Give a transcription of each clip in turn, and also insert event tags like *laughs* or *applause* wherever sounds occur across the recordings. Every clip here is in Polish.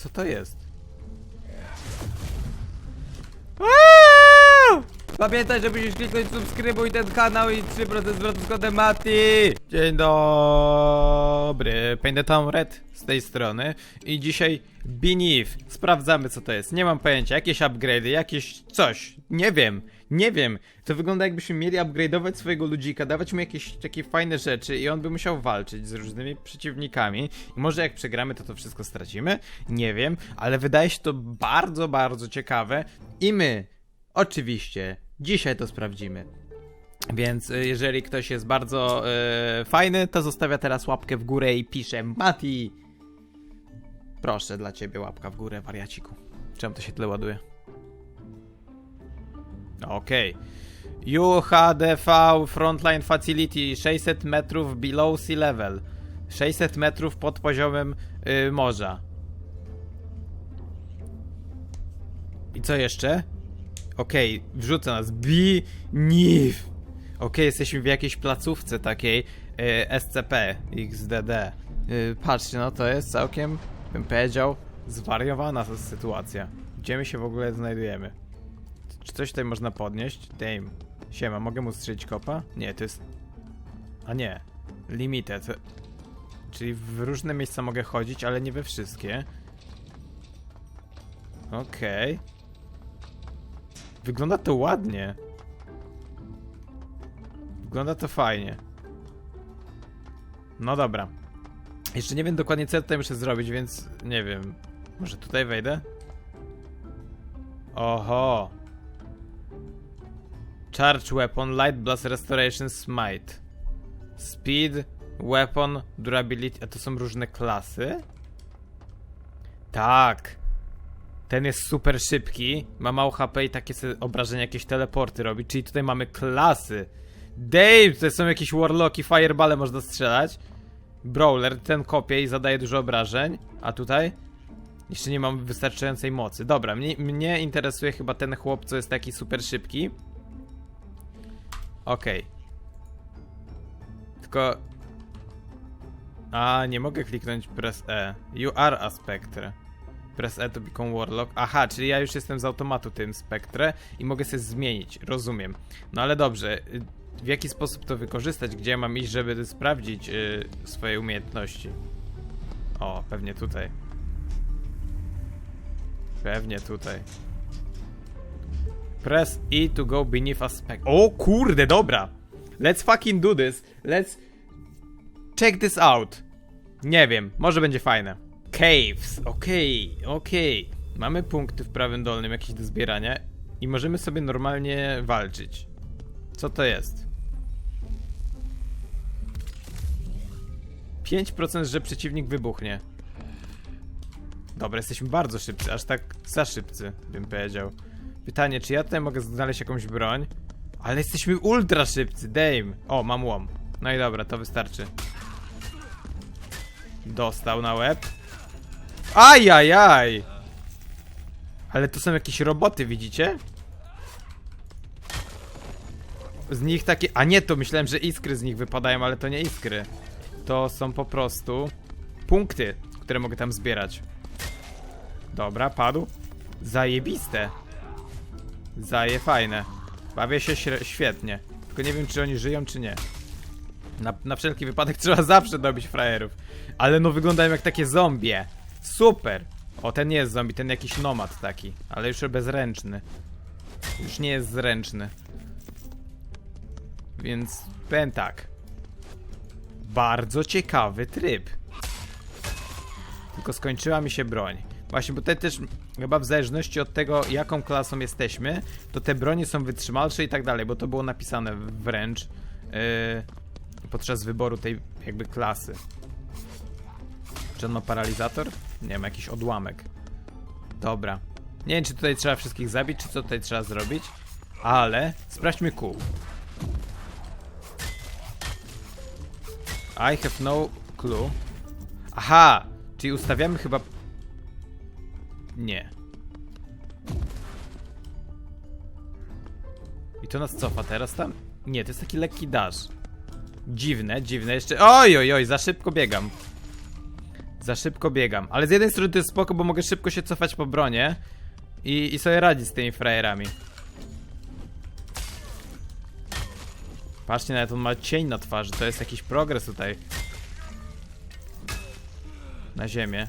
Co to jest? Aaaa! Pamiętaj, że musisz kliknąć subskrybuj ten kanał i 3% zwrotu z kodem Mati! Dzień dobry, Town Red z tej strony i dzisiaj Beneath. Sprawdzamy co to jest. Nie mam pojęcia, jakieś upgrade'y, jakieś coś. Nie wiem, nie wiem. To wygląda jakbyśmy mieli upgrade'ować swojego ludzika, dawać mu jakieś takie fajne rzeczy i on by musiał walczyć z różnymi przeciwnikami. I może jak przegramy, to to wszystko stracimy. Nie wiem, ale wydaje się to bardzo, bardzo ciekawe. I my, oczywiście, dzisiaj to sprawdzimy. Więc y, jeżeli ktoś jest bardzo y, fajny, to zostawia teraz łapkę w górę i pisze Mati. Proszę dla ciebie łapka w górę, wariaciku. Czemu to się tyle ładuje? Okej. UHDV Frontline Facility 600 metrów below sea level. 600 metrów pod poziomem y, morza. I co jeszcze? Okej, wrzuca nas. Beneath. Okej, jesteśmy w jakiejś placówce takiej y, SCP XDD. Y, patrzcie, no to jest całkiem, bym powiedział, zwariowana sytuacja. Gdzie my się w ogóle znajdujemy? Czy coś tutaj można podnieść? Dame. Siema, mogę mu strzelić kopa? Nie, to jest... A nie. Limited. Czyli w różne miejsca mogę chodzić, ale nie we wszystkie. Okej. Wygląda to ładnie. Wygląda to fajnie. No dobra. Jeszcze nie wiem dokładnie co tutaj muszę zrobić, więc nie wiem. Może tutaj wejdę? Oho. Charge Weapon, Light Blast Restoration Smite. Speed, Weapon, Durability. A to są różne klasy? Tak. Ten jest super szybki, ma mało HP i takie obrażenia, jakieś teleporty robi. Czyli tutaj mamy klasy. Dave, to są jakieś warlocki, firebale można strzelać. Brawler, ten kopie i zadaje dużo obrażeń. A tutaj? Jeszcze nie mam wystarczającej mocy. Dobra, mnie, mnie interesuje chyba ten chłop, co jest taki super szybki. Okej. Tylko... A, nie mogę kliknąć press E. You are a Spectre. Press E to become Warlock. Aha, czyli ja już jestem z automatu tym Spectre i mogę sobie zmienić, rozumiem. No ale dobrze, w jaki sposób to wykorzystać? Gdzie mam iść, żeby sprawdzić y, swoje umiejętności? O, pewnie tutaj. Pewnie tutaj. Press E to go beneath a spec. O kurde, dobra. Let's fucking do this. Let's check this out. Nie wiem, może będzie fajne. Caves, okej, okej. Mamy punkty w prawym dolnym jakieś do zbierania i możemy sobie normalnie walczyć. Co to jest? 5% że przeciwnik wybuchnie. Dobra, jesteśmy bardzo szybcy, aż tak za szybcy, bym powiedział. Pytanie, czy ja tutaj mogę znaleźć jakąś broń? Ale jesteśmy ultra szybcy, dame. O, mam łom. No i dobra, to wystarczy. Dostał na łeb. Ajajaj! Ale to są jakieś roboty, widzicie? Z nich takie... A nie, to myślałem, że iskry z nich wypadają, ale to nie iskry. To są po prostu punkty, które mogę tam zbierać. Dobra, padł. Zajebiste. Zaje fajne. Bawię się świetnie. Tylko nie wiem, czy oni żyją, czy nie. Na, na wszelki wypadek *laughs* trzeba zawsze dobić frajerów. Ale no wyglądają jak takie zombie. Super. O, ten nie jest zombie, ten jakiś nomad taki. Ale już bezręczny. Już nie jest zręczny. Więc powiem tak. Bardzo ciekawy tryb. Tylko skończyła mi się broń. Właśnie, bo tutaj też chyba w zależności od tego, jaką klasą jesteśmy, to te bronie są wytrzymalsze i tak dalej, bo to było napisane wręcz yy, podczas wyboru tej jakby klasy. Czy on ma paralizator? Nie ma jakiś odłamek. Dobra. Nie wiem, czy tutaj trzeba wszystkich zabić, czy co tutaj trzeba zrobić, ale sprawdźmy kół. I have no clue. Aha! Czyli ustawiamy chyba... Nie. I to nas cofa teraz tam? Nie, to jest taki lekki dash. Dziwne, dziwne. Jeszcze... Oj, oj, oj, za szybko biegam. Za szybko biegam. Ale z jednej strony to jest spoko, bo mogę szybko się cofać po bronie i, i sobie radzić z tymi frajerami. Patrzcie, nawet on ma cień na twarzy, to jest jakiś progres tutaj. Na ziemię.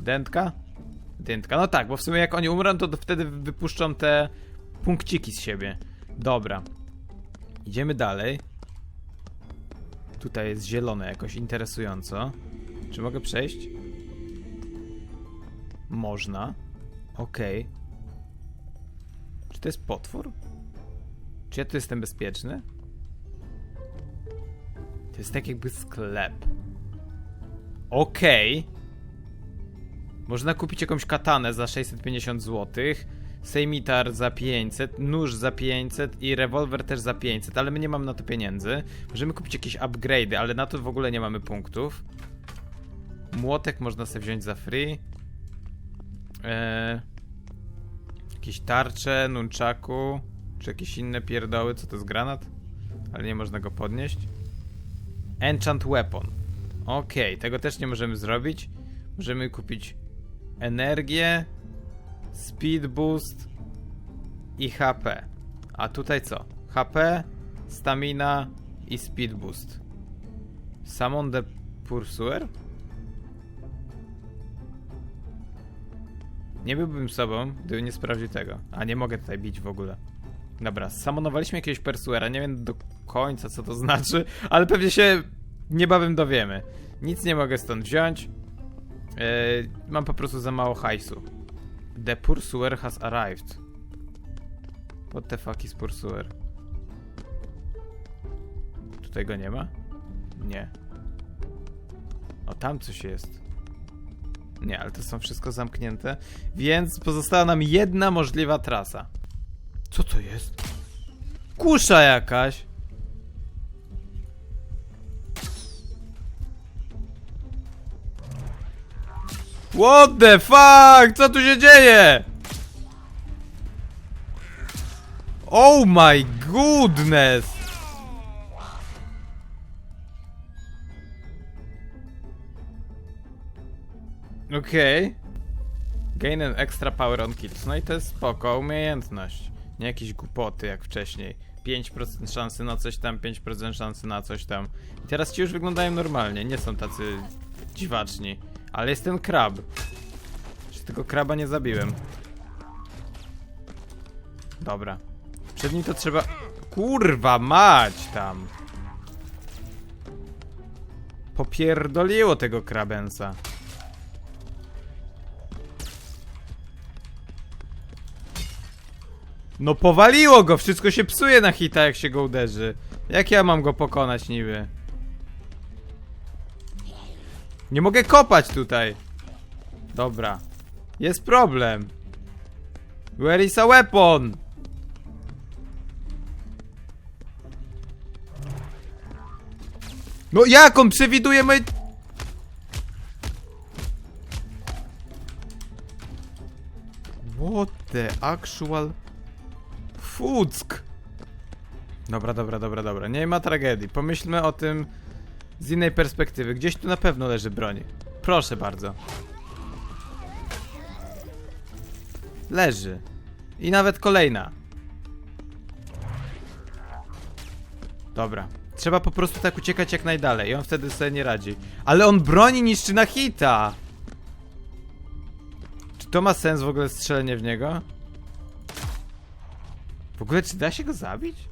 Dętka? Dętka, no tak, bo w sumie jak oni umrą, to wtedy wypuszczą te punkciki z siebie. Dobra. Idziemy dalej. Tutaj jest zielone jakoś interesująco. Czy mogę przejść? Można. Okej. Czy to jest potwór? Czy ja tu jestem bezpieczny? To jest tak jakby sklep. Okej. Można kupić jakąś katanę za 650 zł, sejmitar za 500, nóż za 500 i rewolwer też za 500, ale my nie mamy na to pieniędzy. Możemy kupić jakieś upgrade'y, ale na to w ogóle nie mamy punktów. Młotek można sobie wziąć za free. Eee, jakieś tarcze, nunchaku, czy jakieś inne pierdoły, co to jest granat? Ale nie można go podnieść. Enchant Weapon. Okej, tego też nie możemy zrobić. Możemy kupić energię, speed boost i HP. A tutaj co? HP, stamina i speed boost. Summon the Pursuer? Nie byłbym sobą, gdybym nie sprawdził tego. A nie mogę tutaj bić w ogóle. Dobra, samonowaliśmy jakiegoś Pursuera, nie wiem do końca co to znaczy, ale pewnie się niebawem dowiemy. Nic nie mogę stąd wziąć. Yy, mam po prostu za mało hajsu. The Pursuer has arrived. What the fuck is Pursuer? Tutaj go nie ma? Nie. O, tam coś jest. Nie, ale to są wszystko zamknięte. Więc pozostała nam jedna możliwa trasa. Co to jest? Kusza jakaś! What the fuck? Co tu się dzieje? Oh my goodness! Okej. Okay. Gain an extra power on kills. No i to jest spoko, umiejętność. Nie jakieś głupoty jak wcześniej. 5% szansy na coś tam, 5% szansy na coś tam. I teraz ci już wyglądają normalnie, nie są tacy dziwaczni. Ale jest ten krab. Czy tego kraba nie zabiłem? Dobra. Przed nim to trzeba... Kurwa mać tam! Popierdoliło tego krabensa. No powaliło go, wszystko się psuje na hita jak się go uderzy. Jak ja mam go pokonać niby? Nie mogę kopać tutaj. Dobra. Jest problem. Where is a weapon? No jak on przewiduje moje... What the actual... Fuck! Dobra, dobra, dobra, dobra. Nie ma tragedii. Pomyślmy o tym z innej perspektywy. Gdzieś tu na pewno leży broń. Proszę bardzo. Leży. I nawet kolejna. Dobra. Trzeba po prostu tak uciekać jak najdalej i on wtedy sobie nie radzi. Ale on broni niszczy na hita! Czy to ma sens w ogóle strzelenie w niego? W ogóle czy da się go zabić?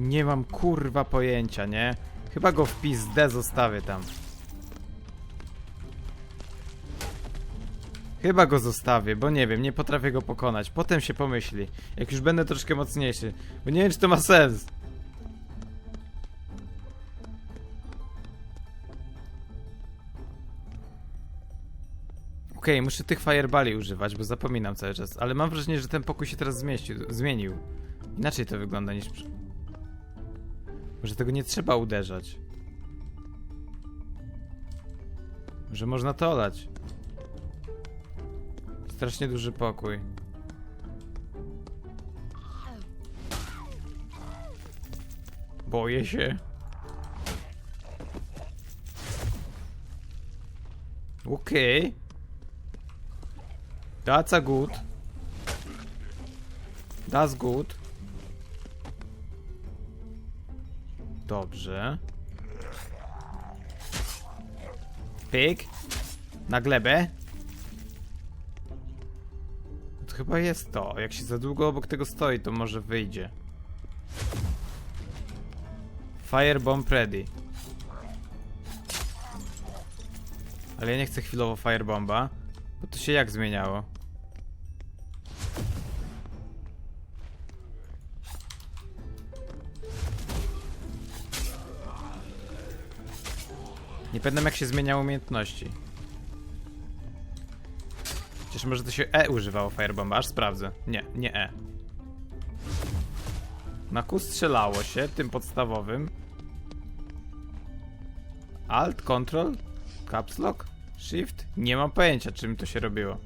Nie mam kurwa pojęcia, nie? Chyba go w pizdę zostawię tam. Chyba go zostawię, bo nie wiem, nie potrafię go pokonać. Potem się pomyśli, jak już będę troszkę mocniejszy. Bo nie wiem, czy to ma sens. Okej, muszę tych firebali używać, bo zapominam cały czas. Ale mam wrażenie, że ten pokój się teraz zmieścił, zmienił. Inaczej to wygląda niż... Może tego nie trzeba uderzać. Że można to olać. Strasznie duży pokój. Boję się. Okej. That's a good. That's good. Dobrze. Pyk. Na glebę. To chyba jest to. Jak się za długo obok tego stoi, to może wyjdzie. Firebomb ready. Ale ja nie chcę chwilowo firebomba, bo to się jak zmieniało? Nie pamiętam jak się zmieniało umiejętności. Chociaż może to się E używało firebomba, aż sprawdzę. Nie, nie E. Na Q strzelało się, tym podstawowym. Alt, Control, Caps Lock, Shift? Nie mam pojęcia czym to się robiło.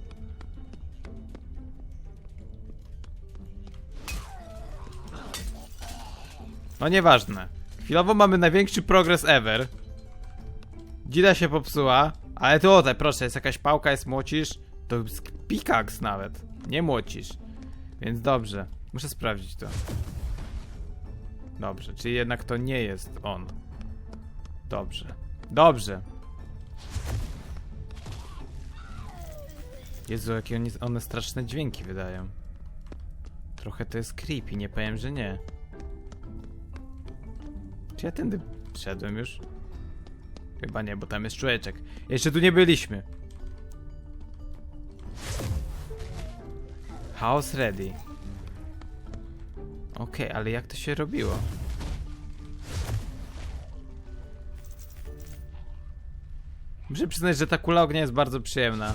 No nieważne. Chwilowo mamy największy progres ever. Dzida się popsuła, ale tutaj proszę, jest jakaś pałka, jest młocisz. To jest pickaxe nawet, nie młocisz. Więc dobrze, muszę sprawdzić to. Dobrze, czyli jednak to nie jest on. Dobrze. Dobrze. Jezu, jakie one straszne dźwięki wydają. Trochę to jest creepy, nie powiem, że nie. Czy ja tędy szedłem już? Chyba nie, bo tam jest człowieczek. Jeszcze tu nie byliśmy. House ready. Okej, ale jak to się robiło? Muszę przyznać, że ta kula ognia jest bardzo przyjemna.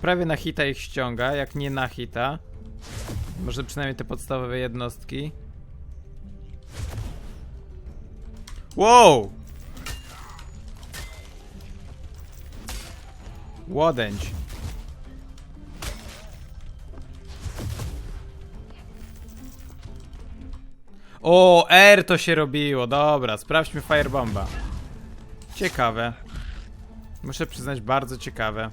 Prawie na hita ich ściąga, jak nie na hita. Może przynajmniej te podstawowe jednostki. Wow! Łodęć. O, R to się robiło. Dobra, sprawdźmy Firebomba. Ciekawe. Muszę przyznać, bardzo ciekawe.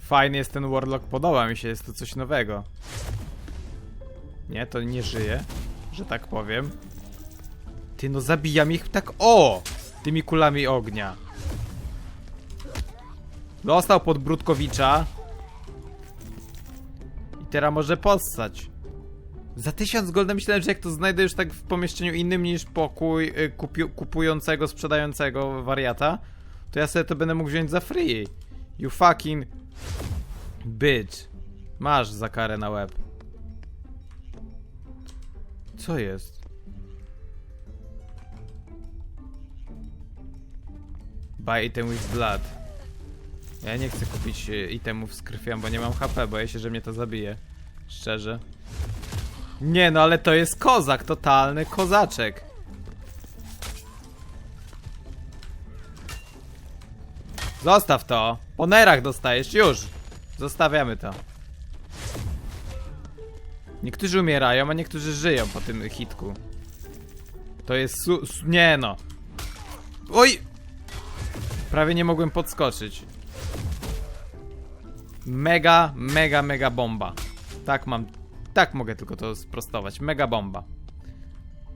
Fajny jest ten Warlock, podoba mi się, jest to coś nowego. Nie, to nie żyje, że tak powiem. Ty, no zabijam ich tak, o! Tymi kulami ognia. Dostał pod Brudkowicza. I teraz może possać. Za tysiąc golda myślałem, że jak to znajdę już tak w pomieszczeniu innym niż pokój y, kupi- kupującego, sprzedającego wariata, to ja sobie to będę mógł wziąć za free. You fucking bitch. Masz za karę na łeb. Co jest? Buy item with blood. Ja nie chcę kupić y, itemów z krwią, bo nie mam HP, boję się, że mnie to zabije. Szczerze. Nie no, ale to jest kozak, totalny kozaczek. Zostaw to. Po nerach dostajesz, już. Zostawiamy to. Niektórzy umierają, a niektórzy żyją po tym hitku. To jest su... su nie no. Oj! Prawie nie mogłem podskoczyć. Mega, mega, mega bomba. Tak mam. Tak mogę tylko to sprostować. Mega bomba.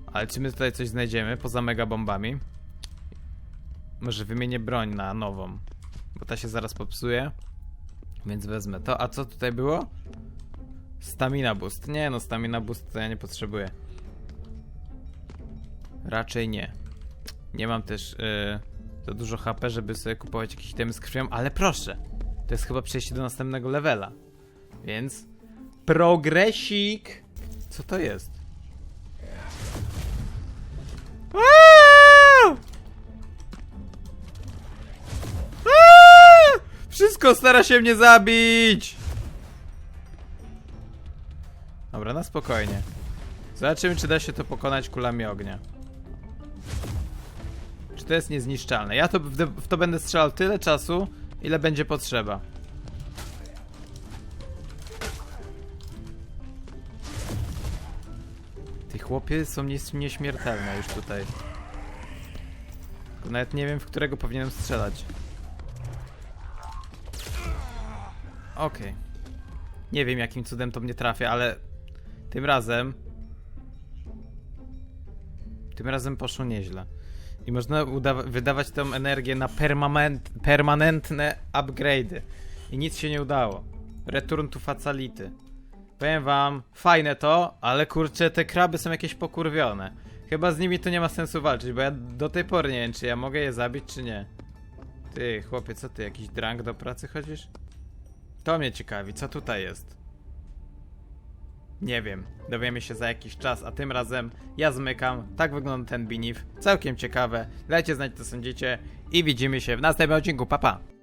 Ale czy my tutaj coś znajdziemy poza mega bombami? Może wymienię broń na nową. Bo ta się zaraz popsuje. Więc wezmę to. A co tutaj było? Stamina boost. Nie no, stamina boost to ja nie potrzebuję. Raczej nie. Nie mam też yy, za dużo HP, żeby sobie kupować jakieś itemy z krwią, ale proszę. To jest chyba przejście do następnego levela. Więc progresik. Co to jest? Wszystko stara się mnie zabić! Dobra, na spokojnie. Zobaczymy, czy da się to pokonać kulami ognia. Czy to jest niezniszczalne? Ja to w, w to będę strzelał tyle czasu, ile będzie potrzeba. Te chłopy są nieśmiertelne już tutaj. Nawet nie wiem, w którego powinienem strzelać. Okej. Nie wiem, jakim cudem to mnie trafia, ale tym razem. Tym razem poszło nieźle. I można wydawać tą energię na permanent, permanentne upgrade'y. I nic się nie udało. Return to Facility. Powiem wam, fajne to, ale kurczę, te kraby są jakieś pokurwione. Chyba z nimi to nie ma sensu walczyć, bo ja do tej pory nie wiem, czy ja mogę je zabić, czy nie. Ty, chłopie, co ty, jakiś drang do pracy chodzisz? To mnie ciekawi, co tutaj jest? Nie wiem, dowiemy się za jakiś czas, a tym razem ja zmykam. Tak wygląda ten binif. Całkiem ciekawe. Dajcie znać, co sądzicie i widzimy się w następnym odcinku. Pa, pa!